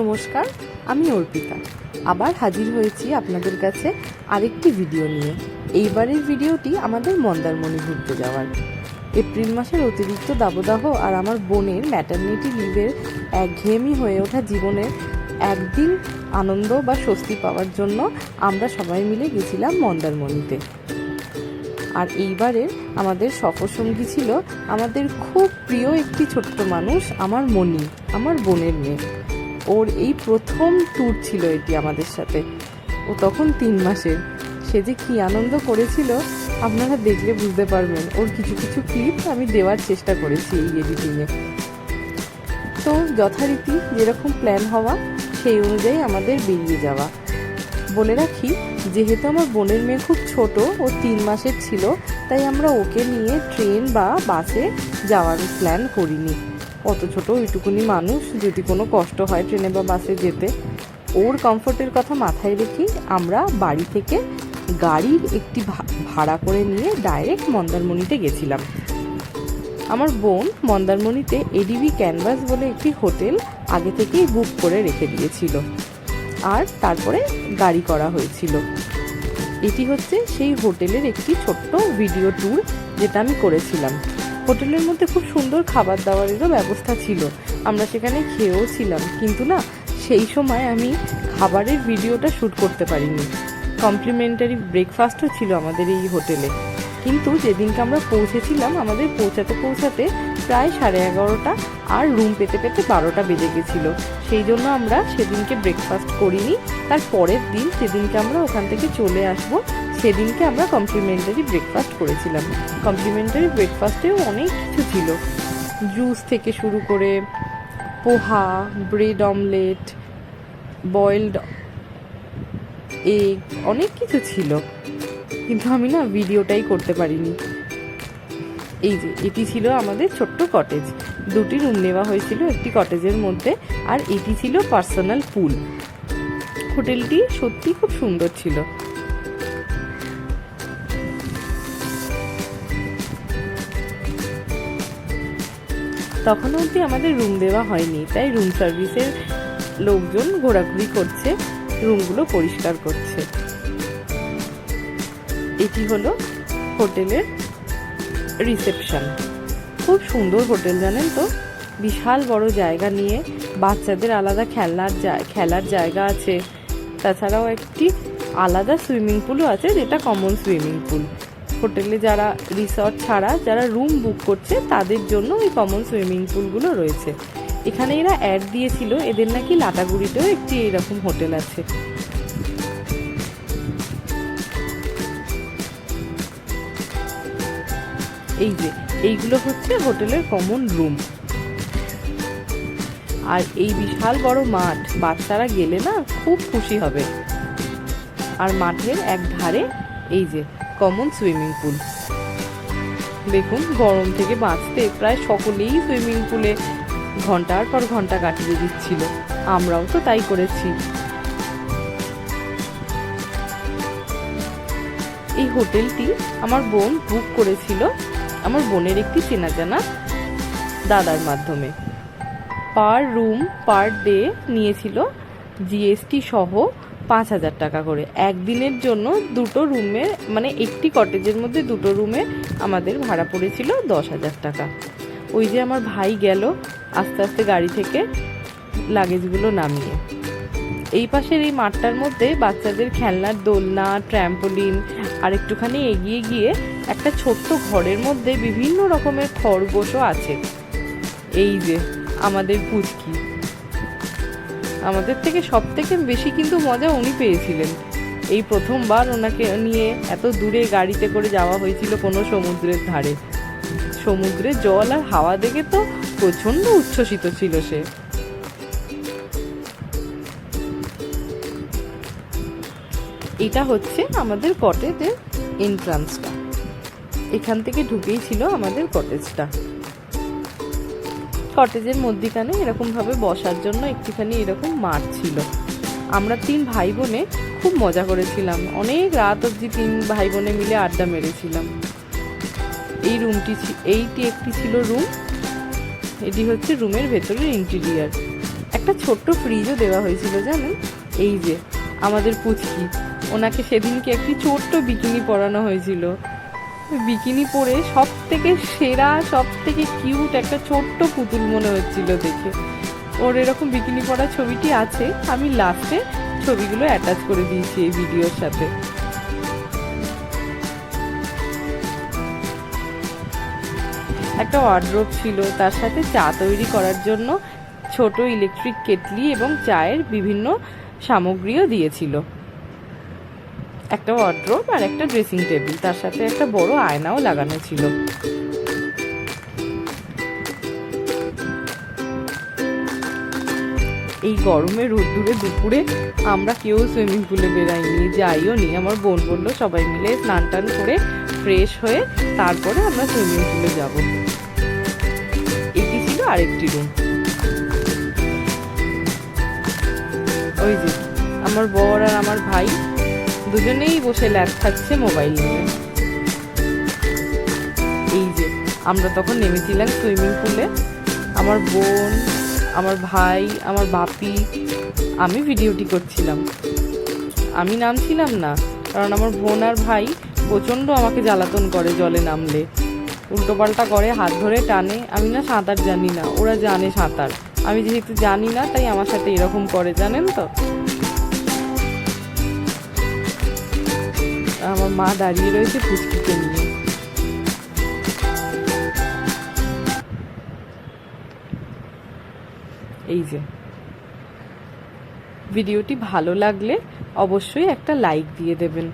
নমস্কার, আমি অর্পিতা। আবার হাজির হয়েছি আপনাদের কাছে আরেকটি ভিডিও নিয়ে। এইবারের ভিডিওটি আমাদের মন্দারমণি ঘুরতে যাওয়ার। এপ্রিল মাসের অতিরিক্ত দাবদাহ আর আমার বোনের ম্যাটারনিটি লিভের একঘেয়েমি হয়ে ওঠা জীবনের একদিন আনন্দ বা স্বস্তি পাওয়ার জন্য আমরা সবাই মিলে গেছিলাম মন্দারমণিতে। আর এইবারের আমাদের সফরসঙ্গী ছিল আমাদের খুব প্রিয় একটি ছোট্ট মানুষ, আমার মনি আমার বোনের মেয়ে। ওর এই প্রথম ট্যুর ছিল এটি আমাদের সাথে। ও তখন তিন মাসের। সে যে কী আনন্দ করেছিল, আপনারা দেখলে বুঝতে পারবেন। ওর কিছু কিছু ক্লিপ আমি দেওয়ার চেষ্টা করেছি এই এডিটিংয়ে তো যথারীতি যেরকম প্ল্যান হওয়া, সেই অনুযায়ী আমাদের বেরিয়ে যাওয়া। বলে রাখি, যেহেতু আমার বোনের মেয়ে খুব ছোট, ও তিন মাসের ছিল, তাই আমরা ওকে নিয়ে ট্রেন বা বাসে যাওয়ার প্ল্যান করিনি। অত ছোট ওইটুকুনি মানুষ যদি কোনো কষ্ট হয় ট্রেনে বা বাসে যেতে, ওর কমফোর্টের কথা মাথায় রেখেই আমরা বাড়ি থেকে গাড়ির একটি ভাড়া করে নিয়ে ডাইরেক্ট মন্দারমণিতে গেছিলাম। আমার বোন মন্দারমণিতে এডিবি ক্যানভাস বলে একটি হোটেল আগে থেকেই বুক করে রেখে দিয়েছিল। আর তারপরে গাড়ি করা হয়েছিল। এটি হচ্ছে সেই হোটেলের একটি ছোট্ট ভিডিও ট্যুর যেটা আমি করেছিলাম। হোটেলের মধ্যে খুব সুন্দর খাবার দাবারেরও ব্যবস্থা ছিল। আমরা সেখানে খেয়েও ছিলাম। কিন্তু না, সেই সময় আমি খাবারের ভিডিওটা শ্যুট করতে পারিনি। কমপ্লিমেন্টারি ব্রেকফাস্টও ছিল আমাদের এই হোটেলে। কিন্তু যেদিনকে আমরা পৌঁছেছিলাম, আমাদের পৌঁছাতে পৌঁছাতে প্রায় সাড়ে এগারোটা আর রুম পেতে পেতে বারোটা বেজে গেছিল। সেই জন্য আমরা সেদিনকে ব্রেকফাস্ট করিনি। তার পরের দিন, সেদিনকে আমরা ওখান থেকে চলে আসব সেদিনকে আমরা কমপ্লিমেন্টারি ব্রেকফাস্ট করেছিলাম। কমপ্লিমেন্টারি ব্রেকফাস্টেও অনেক কিছু ছিল। জুস থেকে শুরু করে poha bread omelette boiled egg অনেক কিছু ছিল। কিন্তু আমি না ভিডিওটাই করতে পারিনি। এই যে, এটি ছিল আমাদের ছোট্ট কটেজ দুটি রুম নেওয়া হয়েছিল একটি কটেজের মধ্যে, আর এটি ছিল পার্সোনাল পুল হোটেলটি সত্যি খুব সুন্দর ছিল। তখন অবধি আমাদের রুম দেওয়া হয়নি। তাই রুম সার্ভিসের লোকজন ঘোরাঘুরি করছে রুমগুলো পরিষ্কার করছে। এটি হলো হোটেলের রিসেপশন খুব সুন্দর হোটেল, জানেন তো? বিশাল বড় জায়গা নিয়ে বাচ্চাদের আলাদা খেলনার জা- খেলার জায়গা আছে। তাছাড়াও একটি আলাদা সুইমিং পুলও আছে, যেটা কমন সুইমিং পুল হোটেলে যারা রিসর্ট ছাড়া, যারা রুম বুক করছে, তাদের জন্য ওই কমন সুইমিং পুলগুলো রয়েছে। এখানে এরা অ্যাড দিয়েছিল, এদের নাকি লাটাগুড়িতেও একটি এরকম হোটেল আছে। এই যে, এইগুলো হচ্ছে হোটেলের কমন রুম আর এই বিশাল বড় মাঠ, বাচ্চারা গেলে না খুব খুশি হবে। আর মাঠের এক ধারে এই যে কমন সুইমিং পুল দেখুন, গরম থেকে বাঁচতে প্রায় সকলেই সুইমিং পুলে ঘণ্টার পর ঘণ্টা কাটিয়ে দিচ্ছিল। আমরাও তো তাই করেছি। এই হোটেলটি আমার বোন বুক করেছিল। আমার বোনের একটি চেনা জানা দাদার মাধ্যমে। পার রুম, পার ডে নিয়েছিল। জিএসটি সহ পাঁচ হাজার টাকা করে। একদিনের জন্য দুটো রুমে মানে একটি কটেজের মধ্যে দুটো রুমে আমাদের ভাড়া পড়েছিল দশ হাজার টাকা। ওই যে আমার ভাই গেল আস্তে আস্তে গাড়ি থেকে লাগেজগুলো নামিয়ে। এই পাশের এই মাঠটার মধ্যে বাচ্চাদের খেলনার দোলনা, ট্র্যাম্পোলিন আর একটুখানি এগিয়ে গিয়ে একটা ছোট্ট ঘরের মধ্যে বিভিন্ন রকমের খরগোশও আছে। এই যে আমাদের পুচকি আমাদের থেকে সব থেকে বেশি কিন্তু মজা উনি পেয়েছিলেন। এই প্রথমবার ওনাকে নিয়ে এত দূরে গাড়িতে করে যাওয়া হয়েছিল কোনো সমুদ্রের ধারে। সমুদ্রের জল আর হাওয়া দেখে তো প্রচণ্ড উচ্ছ্বসিত ছিল সে। এটা হচ্ছে আমাদের কটেজের এন্ট্রান্সটা এখান থেকে ঢুকেই ছিল আমাদের কটেজটা কটেজের মধ্যিখানে এরকমভাবে বসার জন্য একটুখানি এরকম মাঠ ছিল। আমরা তিন ভাই বোনে খুব মজা করেছিলাম। অনেক রাত অবধি তিন ভাই বোনে মিলে আড্ডা মেরেছিলাম। এই রুমটি এইটি একটি ছিল রুম। এটি হচ্ছে রুমের ভেতরের ইন্টেরিয়ার একটা ছোট্ট ফ্রিজও দেওয়া হয়েছিল, জানেন? এই যে, আমাদের পুচকি। ওনাকে সেদিনকে একটি ছোট্ট বিকিনি পরানো হয়েছিল। বিকিনি পরে সব থেকে সেরা সব থেকে কিউট একটা ছোট্ট পুতুল মনে হচ্ছিল দেখে। ওর এরকম বিকিনি পরা ছবিটি আছে। আমি লাস্টে ছবিগুলো অ্যাটাচ করে দিয়েছি এই ভিডিওর সাথে। একটা ওয়ার্ড্রোব ছিল। তার সাথে চা তৈরি করার জন্য ছোট ইলেকট্রিক কেটলি এবং চায়ের বিভিন্ন সামগ্রীও দিয়েছিল। একটা ওয়ার্ড্রোব আর একটা ড্রেসিং টেবিল তার সাথে একটা বড় আয়নাও লাগানো ছিল। এই গরমে রোদ্দুরে দুপুরে আমরা কেউ সুইমিং পুলে বেরাইনি যাইও নি। আমার বোন বলল, সবাই মিলে স্নান টান করে ফ্রেশ হয়ে তারপরে আমরা সুইমিং পুলে যাব। এটি ছিল আরেকটি রুম ওই যে, আমার বর আর আমার ভাই দুজনেই বসে ল্যাপ খাচ্ছে মোবাইল নিয়ে। এই যে, আমরা তখন নেমেছিলাম সুইমিং পুলে। আমার বোন, আমার ভাই, আমার বাপি, আমি ভিডিওটি করছিলাম। আমি নামছিলাম না, কারণ আমার বোন আর ভাই প্রচণ্ড আমাকে জ্বালাতন করে জলে নামলে। উল্টোপাল্টা করে, হাত ধরে টানে। আমি না সাঁতার জানি না, ওরা জানে সাঁতার। আমি যেহেতু জানি না, তাই আমার সাথে এরকম করে, জানেন তো? আমার মা দাঁড়িয়ে রয়েছে পুচকিকে নিয়ে। এই যে, ভিডিওটি ভালো লাগলে অবশ্যই একটা লাইক দিয়ে দেবেন।